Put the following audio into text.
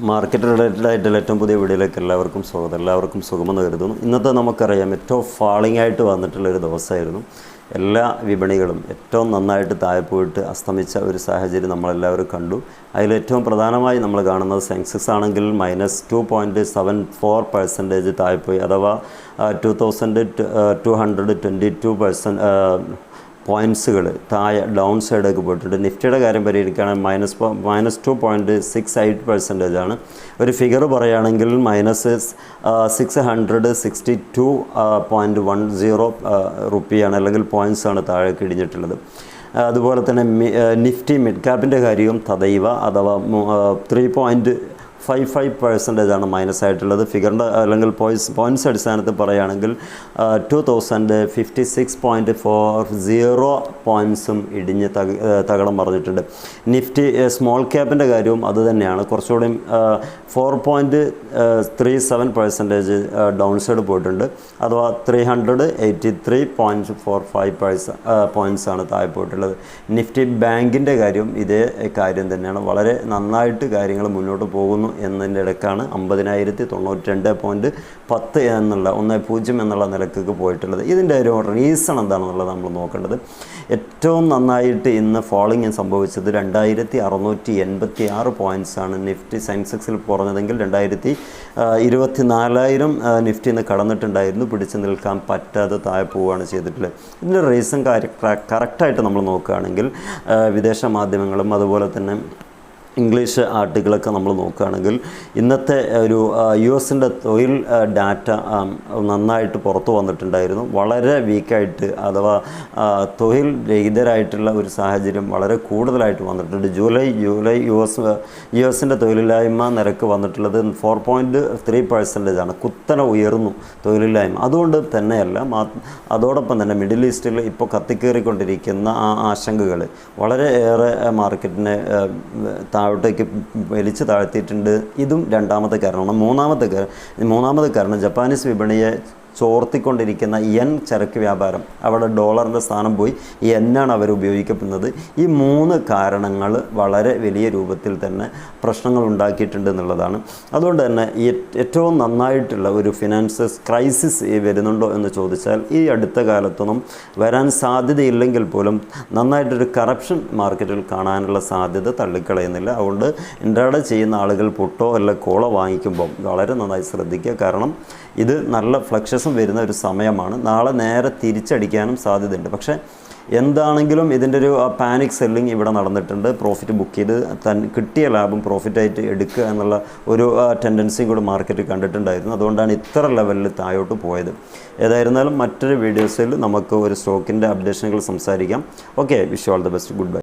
Market related ആയിട്ടുള്ള ഏറ്റവും പുതിയ വീഡിയോയിലേക്ക് എല്ലാവർക്കും സ്വാഗതം. എല്ലാവർക്കും സുഖമെന്ന് കരുതുന്നു. ഇന്നത്തെ നമുക്കറിയാം ഏറ്റവും ഫാളിംഗ് ആയിട്ട് വന്നിട്ടുള്ള ഒരു ദിവസമായിരുന്നു. എല്ലാ വിപണികളും ഏറ്റവും നന്നായിട്ട് താഴെ പോയിട്ട് അസ്തമിച്ച ഒരു സാഹചര്യം നമ്മളെല്ലാവരും കണ്ടു. അതിലേറ്റവും പ്രധാനമായി നമ്മൾ കാണുന്നത് സെൻസെക്സ് ആണെങ്കിൽ minus two point seven four percentage താഴെപ്പോയി അഥവാ two thousand two hundred twenty two percent പോയിന്റ്സുകൾ താഴെ ഡൗൺ സൈഡൊക്കെ പോയിട്ടുണ്ട്. നിഫ്റ്റിയുടെ കാര്യം പരിഹരിക്കുകയാണെങ്കിൽ minus minus two point six eight percentage ആണ്. ഒരു ഫിഗർ പറയുകയാണെങ്കിൽ minus six hundred sixty two point one zero റുപ്പിയാണ് അല്ലെങ്കിൽ പോയിൻസാണ് താഴെ കിടിഞ്ഞിട്ടുള്ളത് അതുപോലെ തന്നെ നിഫ്റ്റി മിഡ് ക്യാപ്പിന്റെ കാര്യവും തദൈവ അഥവാ three point five five percentage ആണ് മൈനസ് ആയിട്ടുള്ളത്. ഫിഗറിന്റെ അല്ലെങ്കിൽ പോയിൻസ് പോയിന്റ്സ് അടിസ്ഥാനത്തിൽ പറയുകയാണെങ്കിൽ two thousand fifty six point four zero പോയിന്റ്സും ഇടിഞ്ഞ് തക തകടം പറഞ്ഞിട്ടുണ്ട്. നിഫ്റ്റി സ്മോൾ ക്യാപ്പിന്റെ കാര്യവും അത് തന്നെയാണ്. കുറച്ചുകൂടി four point three seven percentage down side പോയിട്ടുണ്ട്. അഥവാ three hundred eighty three point four five പേഴ്സ points ആണ് താഴെ പോയിട്ടുള്ളത്. നിഫ്റ്റി ബാങ്കിന്റെ കാര്യം ഇതേ കാര്യം തന്നെയാണ്. വളരെ നന്നായിട്ട് കാര്യങ്ങൾ മുന്നോട്ട് പോകുന്നു എന്നതിന്റെ ഇടക്കാണ് അമ്പതിനായിരത്തി തൊണ്ണൂറ്റി രണ്ട് പോയിന്റ് പത്ത് എന്നുള്ള ഒന്ന് പൂജ്യം എന്നുള്ള നിലക്കൊക്കെ പോയിട്ടുള്ളത്. ഇതിന്റെ ഒരു റീസൺ എന്താണെന്നുള്ളത് നമ്മൾ നോക്കേണ്ടത്. ഏറ്റവും നന്നായിട്ട് ഇന്ന് ഫോളിങ് സംഭവിച്ചത് രണ്ടായിരത്തി അറുന്നൂറ്റി എൺപത്തി ആറ് പോയിന്റ്സാണ് നിഫ്റ്റി സെൻസെക്സിൽ കുറഞ്ഞതെങ്കിൽ രണ്ടായിരത്തി ഇരുപത്തി നാലായിരം നിഫ്റ്റി ഇന്ന് കടന്നിട്ടുണ്ടായിരുന്നു. പിടിച്ചു നിൽക്കാൻ പറ്റാതെ താഴെ പോവുകയാണ് ചെയ്തിട്ടുള്ളത്. ഇതിന്റെ റീസൺ കറക്റ്റായിട്ട് നമ്മൾ നോക്കുകയാണെങ്കിൽ വിദേശ മാധ്യമങ്ങളും അതുപോലെ തന്നെ ഇംഗ്ലീഷ് ആർട്ടിക്കിളൊക്കെ നമ്മൾ നോക്കുകയാണെങ്കിൽ ഇന്നത്തെ ഒരു യു എസിന്റെ തൊഴിൽ ഡാറ്റ നന്നായിട്ട് പുറത്തു വന്നിട്ടുണ്ടായിരുന്നു. വളരെ വീക്കായിട്ട് അഥവാ തൊഴിൽ രഹിതരായിട്ടുള്ള ഒരു സാഹചര്യം വളരെ കൂടുതലായിട്ട് വന്നിട്ടുണ്ട്. July July U S U എസിന്റെ തൊഴിലില്ലായ്മ നിരക്ക് വന്നിട്ടുള്ളത് ഫോർ പോയിന്റ് ത്രീ പെർസെന്റേജ് ആണ്. കുത്തനെ ഉയർന്നു തൊഴിലില്ലായ്മ. അതുകൊണ്ട് തന്നെയല്ല അതോടൊപ്പം തന്നെ മിഡിൽ ഈസ്റ്റിൽ ഇപ്പോൾ കത്തിക്കേറിക്കൊണ്ടിരിക്കുന്ന ആ ആശങ്കകൾ വളരെ ഏറെ മാർക്കറ്റിനെ താഴോട്ടേക്ക് വലിച്ചു താഴ്ത്തിയിട്ടുണ്ട്. ഇതും രണ്ടാമത്തെ കാരണമാണ്. മൂന്നാമത്തെ കാരണം മൂന്നാമത്തെ കാരണം ജപ്പാനീസ് വിപണിയെ ചോർത്തിക്കൊണ്ടിരിക്കുന്ന എൻ ചരക്ക് വ്യാപാരം. അവിടെ ഡോളറിന്റെ സ്ഥാനം പോയി. എന്നാണ് അവർ ഉപയോഗിക്കപ്പെടുന്നത്. ഈ മൂന്ന് കാരണങ്ങൾ വളരെ വലിയ രൂപത്തിൽ തന്നെ പ്രശ്നങ്ങൾ ഉണ്ടാക്കിയിട്ടുണ്ട് എന്നുള്ളതാണ്. അതുകൊണ്ട് തന്നെ ഏറ്റവും നന്നായിട്ടുള്ള ഒരു ഫിനാൻസസ് ക്രൈസിസ് വരുന്നുണ്ടോ എന്ന് ചോദിച്ചാൽ ഈ അടുത്ത കാലത്തൊന്നും വരാൻ സാധ്യതയില്ലെങ്കിൽ പോലും നന്നായിട്ടൊരു കറപ്ഷൻ മാർക്കറ്റിൽ കാണാനുള്ള സാധ്യത തള്ളിക്കളയുന്നില്ല. അതുകൊണ്ട് ഇൻട്രാഡേ ചെയ്യുന്ന ആളുകൾ പുട്ടോ അല്ല കോള വാങ്ങിക്കുമ്പോൾ വളരെ നന്നായി ശ്രദ്ധിക്കുക. കാരണം ഇത് നല്ല ഫ്ലക്സസും വരുന്ന ഒരു സമയമാണ്. നാളെ നേരെ തിരിച്ചടിക്കാനും സാധ്യതയുണ്ട്. പക്ഷേ എന്താണെങ്കിലും ഇതിന്റെ ഒരു പാനിക് സെല്ലിംഗ് ഇവിടെ നടന്നിട്ടുണ്ട്. പ്രോഫിറ്റ് ബുക്ക് ചെയ്ത് തൻ കിട്ടിയ ലാഭം പ്രോഫിറ്റായിട്ട് എടുക്കുക എന്നുള്ള ഒരു ടെൻഡൻസിയും കൂടി മാർക്കറ്റ് കണ്ടിട്ടുണ്ടായിരുന്നു. അതുകൊണ്ടാണ് ഇത്ര ലെവലിൽ താഴോട്ട് പോയത്. ഏതായിരുന്നാലും മറ്റൊരു വീഡിയോസിൽ നമുക്ക് ഒരു സ്റ്റോക്കിന്റെ അപ്ഡേഷനുകൾ സംസാരിക്കാം. Okay wish all the best goodbye